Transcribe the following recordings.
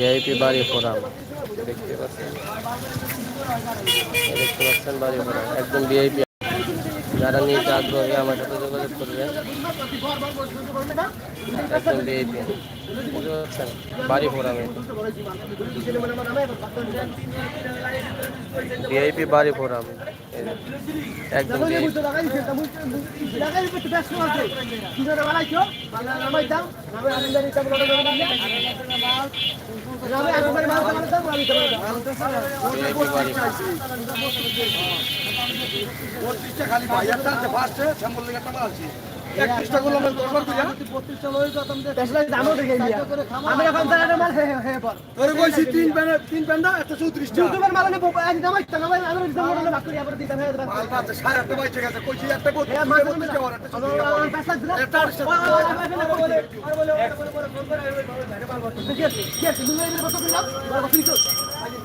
VIP বাড়ি forum. দেখতে পাচ্ছেন? দেখতে পাচ্ছেন বাড়ি ফোরাম। একদম ভিআইপি যারা নিতে আগ্রহী আমার সাথে যোগাযোগ পারছেন বাড়ি ফোরামে ভিআইপি বাড়ি ফোরাম। একদম বাড়ি খালি বাজারটা আছে ফার্স্টে শ্যামল লেগে টাকা আছে একত্রিশটা গুলো আমি দরবার করি তোরে কইছি তিন প্যান্ডা তিন প্যান্ডা একটা চৌত্রিশটা মাল পাচ্ছে সাড়ে আটটা বাইচে গেছে কইছি একটা কোটি বত্রিশটা ওর একটা চৌত্রিশটা একটা আটটা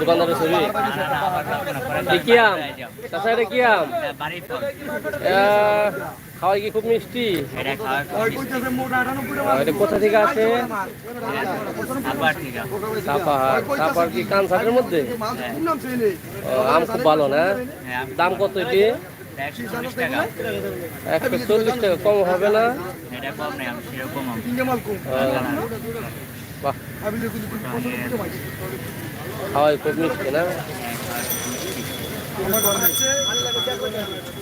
দোকানদারের ছবি দেখিয়াম চাষা এটা কিয়াম খাওয়াই কি খুব মিষ্টি? ওই কইতেছে মোটা 98 আহ, এটা কোথা থেকে আসে? সাপাহার সাপাহার কি কানসারের মধ্যে? আম খুব ভালো না? দাম কত এটি? একশো চল্লিশ টাকা কম হবে না? বাহ। খাওয়াই খুব মিষ্টি না?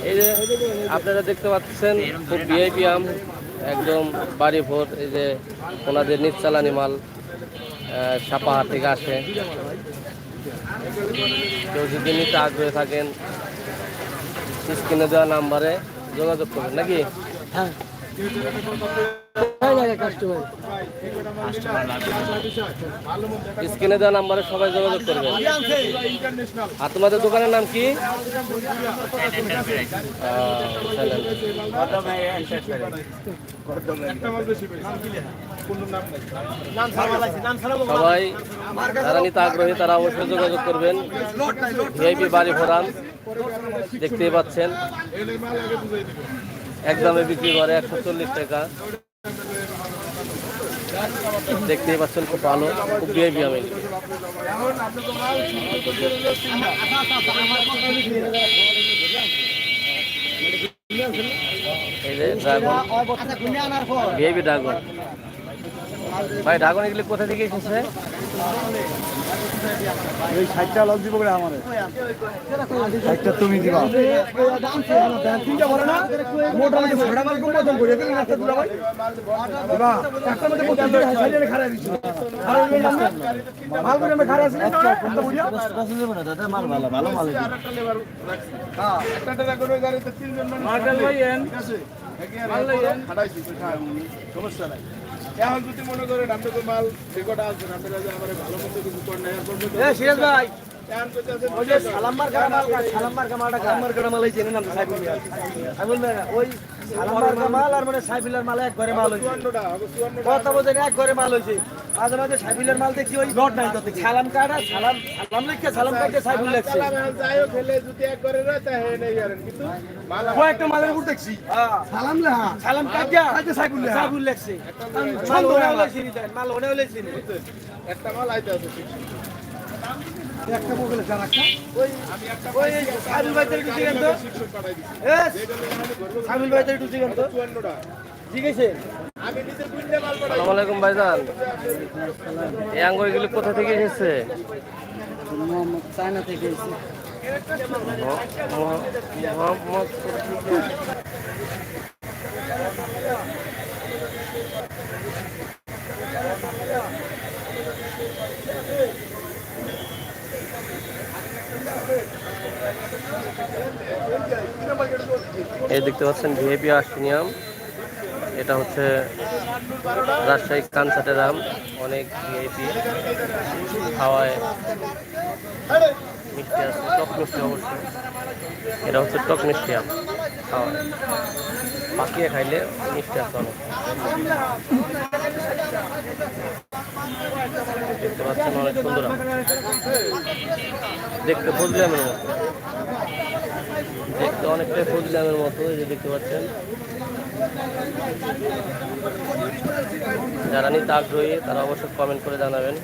এই যে আপনারা দেখতে পাচ্ছেন, খুব ভিআইপি আম, একদম বাড়ি ভোর, এই যে ওনাদের নিচ চালানি মাল সাপাহার থেকে আসে। কেউ যদি নিতে আগ্রহী থাকেন, স্ক্রিনে দেওয়া নাম্বারে যোগাযোগ করবেন, নাকি? স্ক্রিনে দেওয়া নাম্বারে সবাই যোগাযোগ করবেন আর তোমাদের দোকানের নাম কি? সবাই যারা নিতে আগ্রহী, তারা অবশ্যই যোগাযোগ করবেন। ভিআইপি বাড়ি ভরান, দেখতেই পাচ্ছেন। একদমে বিক্রি করে একশো চল্লিশ টাকা। দেখতেই পাচ্ছেন, খুব ভালো, খুব বিহেভি আমি। এই যে ড্রাগন ভিআইপি ড্রাগন ভাই ড্রাগন এগুলি কোথা থেকে এসেছে? এই ষাটটা লগ দিব করে আমারে ষাটটা তুমি দিবা। তিনটা বড় না মোটামুটি ভাড়া মাল কম মতন করে দিলেন একটা দুলা ভাই দিবা। একটা মধ্যে পঁচিশ টাকা সাইডে খারাপ দিচ্ছি মাল করে আমরা খারাপ আছি না একটা বুঝিয়া হ্যাঁ। একটা টাকা করে গাড়িতে তিনজন মাল লইয়েন মাল লইয়েন সমস্যা নাই। এখন যদি মনে করেন আপনি তো মাল রেকর্ড আছেন আপনারা যে আমার ভালো মতো কিছু করেন না এখন সিরাজ ভাই। মানে কথা বলছেন এক ঘরে মাল হয়েছে। মাঝে মাঝে সাইফুলের মাল দেখি ওই রড নাই তো সালাম কাটা সালাম সালাম লিখে সালাম কাটে সাইফুল লেখছে। যাই হোক খেলে যদি এক করে রয় তা হে নেই করেন কিন্তু মাল ও একটা মালের উপর দেখছি। সালাম লেহা সালাম কাটিয়া কাটে সাইফুল লেখা। সাইফুল লেখছে। মাল ওনে হলেছি মাল ওনে হলেছি একটা মাল আইতে আছে একটা মোবাইলে যার একটা? ওই ওই ভাইদের তো এ ভাইদের তো আমি নিজে আলাইকুম ভাইজান। এই আঙ্গুরগুলি কোথা থেকে এসেছে চায়না থেকে এসেছি এই দেখতে পাচ্ছেন ভিআইপি আর্সেনিয়াম। এটা হচ্ছে রাজশাহী কানসাটের আম। অনেক ভিআইপি খাওয়ায়। মিষ্টি আছে, টক মিষ্টি অবশ্যই। এটা হচ্ছে টক মিষ্টি আম খাওয়ায়। পাকিয়ে খাইলে মিষ্টি আছে অনেক। দেখতে পাচ্ছেন অনেক সুন্দর দেখতে মতো দেখতে অনেকটাই ফজলামের মতো, এই যে দেখতে পাচ্ছেন। যারা নিতে আগ্রহী, তারা অবশ্যই কমেন্ট করে জানাবেন।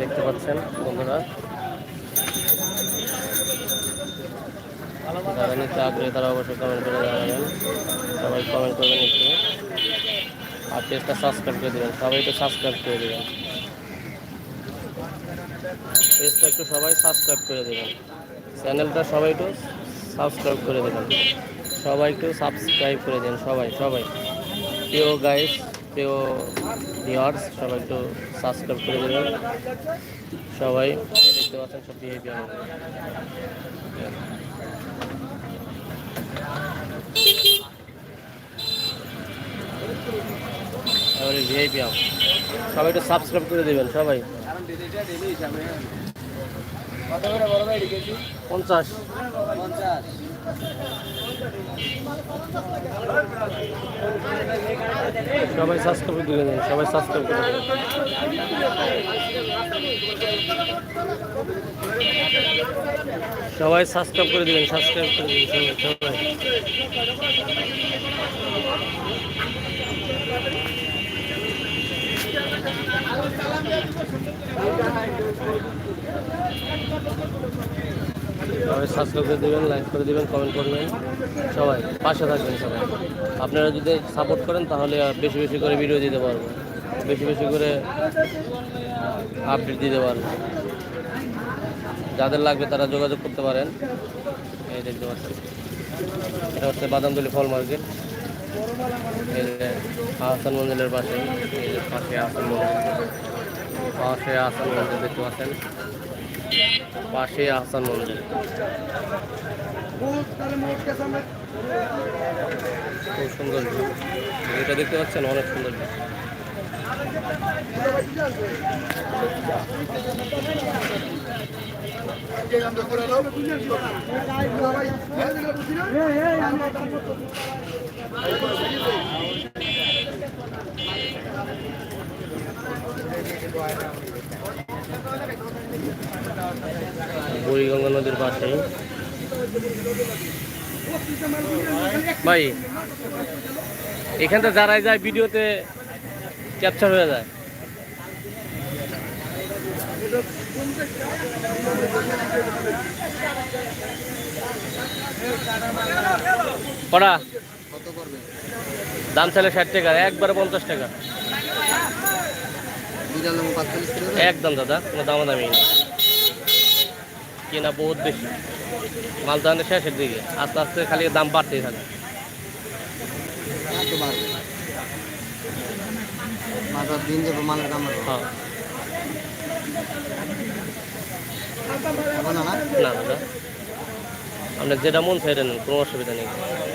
দেখতে পাচ্ছেন, বন্ধুরা। যারা নিতে আগ্রহী তারা অবশ্যই কমেন্ট করে জানাবেন। সবাই কমেন্ট করবেন একটু। আর পেজটা সাবস্ক্রাইব করে দেবেন। সবাই একটু সাবস্ক্রাইব করে দেবেন। পেজটা একটু সবাই সাবস্ক্রাইব করে দেবেন। চ্যানেলটা সবাই একটু সাবস্ক্রাইব করে দেবেন। সবাই একটু সাবস্ক্রাইব করে দেন সবাই সবাই। প্রিয় গাইস প্রিয় ভিওয়ার্স সবাই একটু সাবস্ক্রাইব করে দেবেন। সবাই দেখতে পাচ্ছেন সব বিহেভিয়ার সবাই একটু সাবস্ক্রাইব করে দেবেন সবাই। পঞ্চাশ। সবাই সাবস্ক্রাইব করে দেবেন, সবাই সাবস্ক্রাইব করে দেবেন। সবাই সাবস্ক্রাইব করে দেবেন সাবস্ক্রাইব করে দেবেন, সবাই সবাই। সবাই সাবস্ক্রাইব করে দেবেন লাইক করে দেবেন কমেন্ট করবেন। সবাই, পাশে থাকবেন সবাই। আপনারা যদি সাপোর্ট করেন, তাহলে বেশি বেশি করে ভিডিও দিতে পারব। বেশি বেশি করে আপডেট দিতে পারব। যাদের লাগবে তারা যোগাযোগ করতে পারেন। এই দেখতে পাচ্ছেন। এটা হচ্ছে বাদামদুলি ফল মার্কেট। আহসান মন্দিরের পাশে পাশে আহসান মন্দির পাশে আহসান মন্দির দেখতে পাচ্ছেন পাশে আহসান মন্দির খুব সুন্দর। এটা দেখতে পাচ্ছেন, অনেক সুন্দর view। বুড়িগঙ্গা নদীর পাশেই ভাই এখানটা যারাই যায় ভিডিওতে ক্যাপচার হয়ে যায়। কটা দাম চাইলে ষাট টাকা একবারে পঞ্চাশ টাকা। একদম দাদা কোনো দামাদামি নেই। কেনা বহুত বেশি। মাল আমাদের শেষের দিকে আস্তে আস্তে খালি দাম বাড়তেই থাকে। দিন যাব মালের দাম হ্যাঁ। না না? না দাদা। আপনার যেটা মন চাই নেন কোনো অসুবিধা নেই।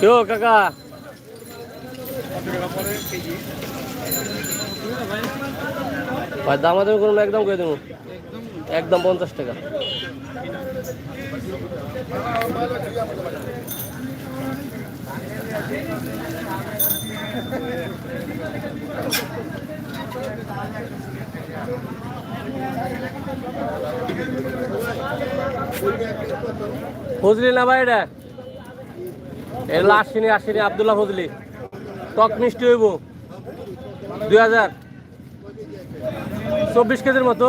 কেউ কাকা ভাই দাম দামি করুন একদম করে দেবো একদম পঞ্চাশ টাকা ফজলি না ভাই এটা? এগুলো আসিনি আসিনি আবদুল্লাহ ফজলি। টক মিষ্টি হইব। দুই হাজার। চব্বিশ কেজির মতো।